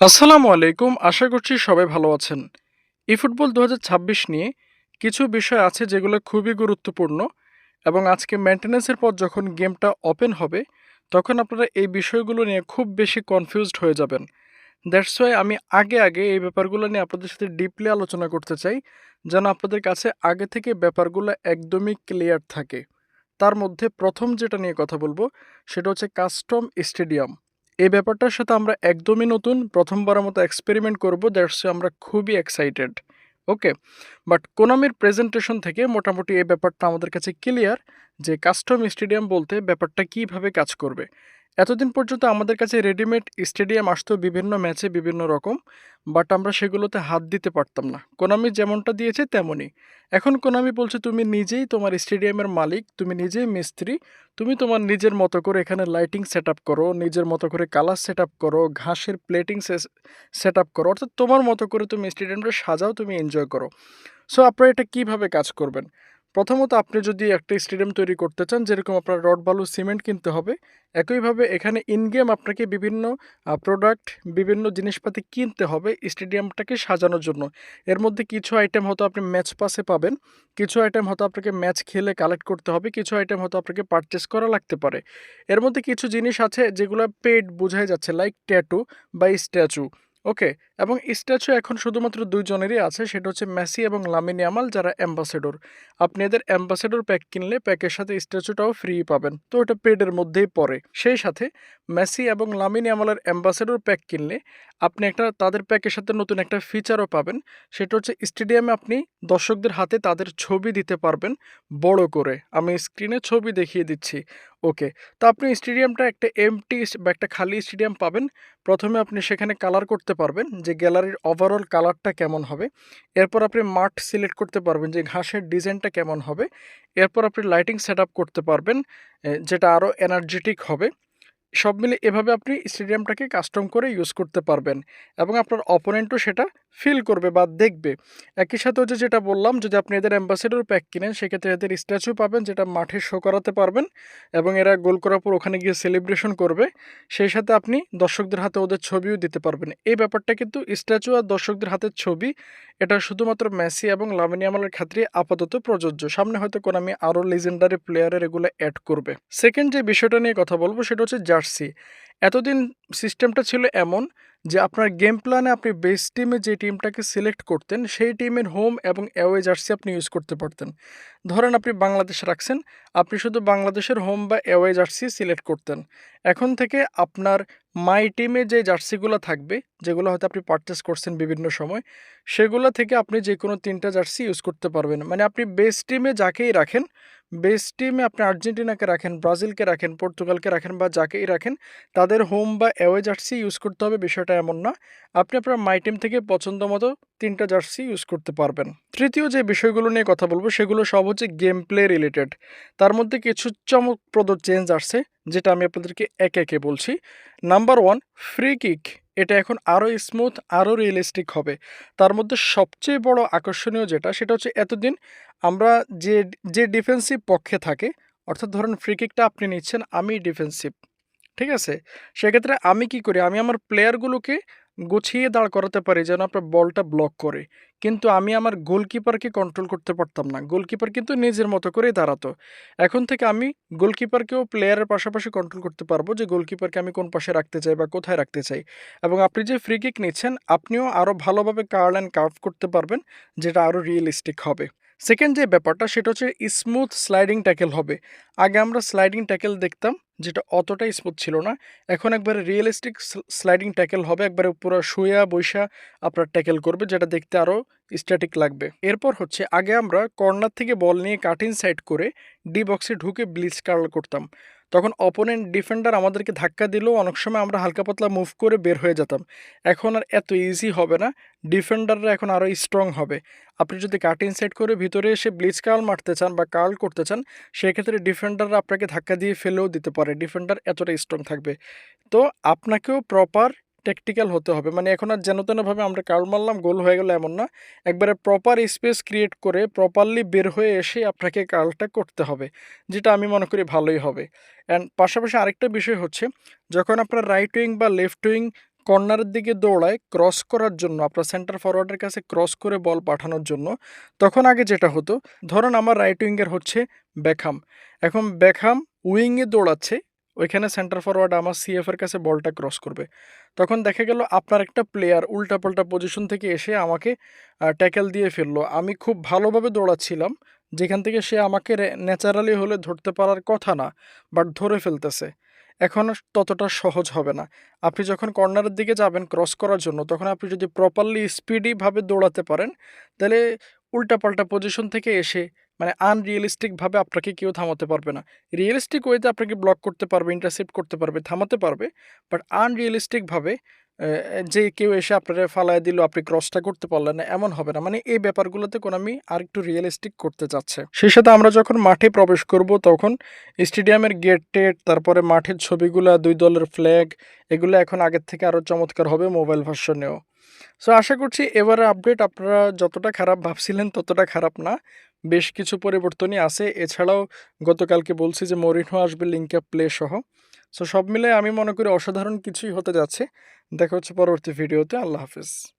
আসসালামু আলাইকুম, আশা করছি সবাই ভালো আছেন। ই ফুটবল দু হাজার ছাব্বিশ নিয়ে কিছু বিষয় আছে যেগুলো খুবই গুরুত্বপূর্ণ এবং আজকে মেনটেন্যান্সের পর যখন গেমটা ওপেন হবে, তখন আপনারা এই বিষয়গুলো নিয়ে খুব বেশি কনফিউজড হয়ে যাবেন। দ্যাটস ওয়াই আমি আগে আগে এই ব্যাপারগুলো নিয়ে আপনাদের সাথে ডিপলি আলোচনা করতে চাই, যেন আপনাদের কাছে আগে থেকে ব্যাপারগুলো একদমই ক্লিয়ার থাকে। তার মধ্যে প্রথম যেটা নিয়ে কথা বলব, সেটা হচ্ছে কাস্টম স্টেডিয়াম এই ব্যাপারটার সাথে আমরা একদমই নতুন। প্রথমবারের মতো এক্সপেরিমেন্ট করব দ্যাটস আমরা খুবই এক্সাইটেড ওকে বাট কোনামির প্রেজেন্টেশন থেকে মোটামুটি এই ব্যাপারটা আমাদের কাছে ক্লিয়ার যে কাস্টম স্টেডিয়াম বলতে ব্যাপারটা কীভাবে কাজ করবে। এতদিন পর্যন্ত আমাদের কাছে রেডিমেড স্টেডিয়াম আসতো বিভিন্ন ম্যাচে বিভিন্ন রকম, বাট আমরা সেগুলোতে হাত দিতে পারতাম না। কোনামি যেমনটা দিয়েছে তেমনই। এখন কোনামি বলছে, তুমি নিজেই তোমার স্টেডিয়ামের মালিক, তুমি নিজেই মিস্ত্রি, তুমি তোমার নিজের মতো করে এখানে লাইটিং সেট আপ করো, নিজের মতো করে কালার সেট আপ করো, ঘাসের প্লেটিং সেট আপ করো, অর্থাৎ তোমার মতো করে তুমি স্টেডিয়ামটা সাজাও, তুমি এনজয় করো। সো আপনারা এটা কীভাবে কাজ করবেন? প্রথমত আপনি যদি একটা স্টেডিয়াম তৈরি করতে চান, যেরকম আপনার রড বালু সিমেন্ট কিনতে হবে, একইভাবে এখানে ইনগেম আপনাকে বিভিন্ন প্রোডাক্ট বিভিন্ন জিনিসপাতি কিনতে হবে স্টেডিয়ামটাকে সাজানোর জন্য। এর মধ্যে কিছু আইটেম হয়তো আপনি ম্যাচ পাসে পাবেন, কিছু আইটেম হয়তো আপনাকে ম্যাচ খেলে কালেক্ট করতে হবে, কিছু আইটেম হয়তো আপনাকে পারচেস করা লাগতে পারে। এর মধ্যে কিছু জিনিস আছে যেগুলো পেড বোঝাই যাচ্ছে লাইক ট্যাটু বা স্ট্যাচু ওকে, এবং স্ট্যাচু এখন শুধুমাত্র দুইজনেরই আছে, সেটা হচ্ছে মেসি এবং লামিনী আমাল যারা অ্যাম্বাসেডর। আপনি এদের অ্যাম্বাসেডর প্যাক কিনলে প্যাকের সাথে স্ট্যাচুটাও ফ্রি পাবেন। তো ওটা পেডের মধ্যেই পড়ে। সেই সাথে মেসি এবং লামিনী আমালের অ্যাম্বাসেডর প্যাক কিনলে আপনি একটা তাদের প্যাকের সাথে নতুন একটা ফিচারও পাবেন। সেটা হচ্ছে স্টেডিয়ামে আপনি দর্শকদের হাতে তাদের ছবি দিতে পারবেন বড় করে। আমি স্ক্রিনে ছবি দেখিয়ে দিচ্ছি। ওকে, তো আপনি স্টেডিয়ামটা একটা এমটি বা একটা খালি স্টেডিয়াম পাবেন। প্রথমে আপনি সেখানে কালার করতে পারবেন যে গ্যালারির ওভারঅল কালারটা কেমন হবে। এরপর আপনি মাঠ সিলেক্ট করতে পারবেন যে ঘাসের ডিজাইনটা কেমন হবে। এরপর আপনি লাইটিং সেট করতে পারবেন যেটা আরও এনার্জেটিক হবে। সব মিলে এভাবে আপনি স্টেডিয়ামটাকে কাস্টম করে ইউজ করতে পারবেন এবং আপনার অপোনেন্টও সেটা ফিল করবে বা দেখবে। একই সাথে হচ্ছে যেটা বললাম, যদি আপনি এদের অ্যাম্বাসেডর প্যাক কিনেন, সেক্ষেত্রে এদের স্ট্যাচু পাবেন যেটা মাঠে শো করাতে পারবেন এবং এরা গোল করার পর ওখানে গিয়ে সেলিব্রেশন করবে। সেই সাথে আপনি দর্শকদের হাতে ওদের ছবিও দিতে পারবেন। এই ব্যাপারটা কিন্তু স্ট্যাচু আর দর্শকদের হাতের ছবি এটা শুধুমাত্র মেসি এবং লামিনী আমলের ক্ষেত্রে আপাতত প্রযোজ্য। সামনে হয়তো কোন আমি আরও লিজেন্ডারি প্লেয়ারের এগুলো অ্যাড করবে। সেকেন্ড যে বিষয়টা নিয়ে কথা বলব সেটা হচ্ছে জার্সি। এতদিন সিস্টেমটা ছিল এমন যে আপনার গেম প্ল্যানে আপনি বেস টিমে যে টিমটাকে সিলেক্ট করতেন, সেই টিমের হোম এবং অ্যাওয়ে জার্সি আপনি ইউজ করতে পারতেন। ধরেন আপনি বাংলাদেশ রাখছেন, আপনি শুধু বাংলাদেশের হোম বা অ্যাওয়ে জার্সি সিলেক্ট করতেন। এখন থেকে আপনার মাই টিমে যে জার্সিগুলো থাকবে, যেগুলো হয়তো আপনি পারচেস করছেন বিভিন্ন সময়, সেগুলো থেকে আপনি যে কোনো তিনটা জার্সি ইউজ করতে পারবেন। মানে আপনি বেস টিমে যাকেই রাখেন বেস টিমে আপনি আর্জেন্টিনাকে রাখেন, ব্রাজিলকে রাখেন, পর্তুগালকে রাখেন বা যাকেই রাখেন, তাদের হোম বা অ্যাওয়ে জার্সি ইউজ করতে হবে, বিষয়টা এমন না। আপনি আপনার মাই টিম থেকে পছন্দ মতো তিনটা জার্সি ইউজ করতে পারবেন। তৃতীয় যে বিষয়গুলো নিয়ে কথা বলব, সেগুলো সব হচ্ছে গেম প্লে রিলেটেড তার মধ্যে কিছু চমকপ্রদ চেঞ্জ আসছে, যেটা আমি আপনাদেরকে একে একে বলছি। নাম্বার ওয়ান ফ্রি কিক এটা এখন আরও স্মুথ আরও রিয়েলিস্টিক হবে। তার মধ্যে সবচেয়ে বড় আকর্ষণীয় যেটা, সেটা হচ্ছে এতদিন আমরা যে যে ডিফেন্সিভ পক্ষে থাকে, অর্থাৎ ধরুন ফ্রি কিকটা আপনি নিচ্ছেন, আমি ডিফেন্সিভ ঠিক আছে? সেক্ষেত্রে আমি কি করি? আমি আমার প্লেয়ারগুলোকে গুছিয়ে দাঁড় করাতে পারি যেন আপনার বলটা ব্লক করে। কিন্তু আমি আমার গোলকিপারকে কন্ট্রোল করতে পারতাম না। গোলকিপার কিন্তু নিজের মতো করেই দাঁড়াতো। এখন থেকে আমি গোলকিপারকেও প্লেয়ারের পাশাপাশি কন্ট্রোল করতে পারব যে গোলকিপারকে আমি কোন পাশে রাখতে চাই বা কোথায় রাখতে চাই। এবং আপনি যে ফ্রি কিক নিচ্ছেন, আপনিও আরও ভালোভাবে কার্ল অ্যান্ড কার্ভ করতে পারবেন, যেটা আরও রিয়েলিস্টিক হবে। সেকেন্ড যে ব্যাপারটা, সেটা হচ্ছে স্মুথ স্লাইডিং ট্যাকেল হবে। আগে আমরা স্লাইডিং ট্যাকেল দেখতাম যেটা অতটা স্মুথ ছিল না। এখন একবারে রিয়েলিস্টিক স্লাইডিং ট্যাকেল হবে, একবারে পুরো শুয়া বৈশা আপনার ট্যাকেল করবে, যেটা দেখতে আরও স্ট্যাটিক লাগবে। এরপর হচ্ছে, আগে আমরা কর্নার থেকে বল নিয়ে কাটিং সাইড করে ডি বক্সে ঢুকে ব্লিচ কার্ল করতাম। তখন অপোনেন্ট ডিফেন্ডার আমাদেরকে ধাক্কা দিলেও অনেক সময় আমরা হালকা পাতলা মুভ করে বের হয়ে যেতাম। এখন আর এত ইজি হবে না ডিফেন্ডাররা এখন আরও স্ট্রং হবে। আপনি যদি কাটিং সেট করে ভিতরে এসে ব্লিচ কার্ল মারতে চান বা কার্ল করতে চান, সেক্ষেত্রে ডিফেন্ডাররা আপনাকে ধাক্কা দিয়ে ফেলেও দিতে পারে। ডিফেন্ডার এতটা স্ট্রং থাকবে। তো আপনাকেও প্রপার ট্যাকটিক্যাল হতে হবে। মানে এখন আর যেন তেনভাবে আমরা কার্ল মারলাম, গোল হয়ে গেল এমন না। একবারে প্রপার স্পেস ক্রিয়েট করে প্রপারলি বের হয়ে এসে আপনাকে কার্লটা করতে হবে, যেটা আমি মনে করি ভালোই হবে। অ্যান্ড পাশাপাশি আরেকটা বিষয় হচ্ছে, যখন আপনার রাইট উইং বা লেফট উইং কর্নারের দিকে দৌড়ায় ক্রস করার জন্য, আপনার সেন্টার ফরওয়ার্ডের কাছে ক্রস করে বল পাঠানোর জন্য, তখন আগে যেটা হতো, ধরুন আমার রাইট উইঙ্গের হচ্ছে বেখাম এখন বেখাম উইংয়ে দৌড়াচ্ছে, ওইখানে সেন্টার ফরওয়ার্ড আমার সিএফের কাছে বলটা ক্রস করবে। তখন দেখা গেল আপনার একটা প্লেয়ার উল্টাপাল্টা পজিশন থেকে এসে আমাকে ট্যাকেল দিয়ে ফেলল। আমি খুব ভালোভাবে দৌড়াচ্ছিলাম, যেখান থেকে সে আমাকে ন্যাচারালি হলে ধরতে পারার কথা না বাট ধরে ফেলতেছে। এখন ততটা সহজ হবে না। আপনি যখন কর্নারের দিকে যাবেন ক্রস করার জন্য, তখন আপনি যদি প্রপারলি স্পিডিভাবে দৌড়াতে পারেন, তাহলে উল্টাপাল্টা পজিশন থেকে এসে মানে আনরিয়েলিস্টিকভাবে আপনাকে কেউ থামাতে পারবে না। রিয়েলিস্টিক ওয়েতে আপনাকে ব্লক করতে পারবে ইন্টারসেপ্ট করতে পারবে, থামাতে পারবে বাট আনরিয়েলিস্টিকভাবে যে কেউ এসে আপনারা ফালায় দিল, আপনি ক্রসটা করতে পারলেন না, এমন হবে না। মানে এই ব্যাপারগুলোতে কোন আমি আর একটু রিয়েলিস্টিক করতে চাচ্ছে। সেই সাথে আমরা যখন মাঠে প্রবেশ করব, তখন স্টেডিয়ামের গেট টেট তারপরে মাঠের ছবিগুলো, দুই দলের ফ্ল্যাগ এগুলো এখন আগের থেকে আরও চমৎকার হবে মোবাইল ভার্সনেও সো আশা করছি এবারে আপডেট আপনারা যতটা খারাপ ভাবছিলেন, ততটা খারাপ না। বেশ কিছু পরিবর্তনই আছে। এছাড়াও গতকালকে বলছি যে মরিনহো আসবে লিঙ্ক প্লে সহ। সো সব মিলে আমি মনে করি অসাধারণ কিছুই হতে যাচ্ছে। দেখা হচ্ছে পরবর্তী ভিডিওতে। আল্লাহ হাফিজ।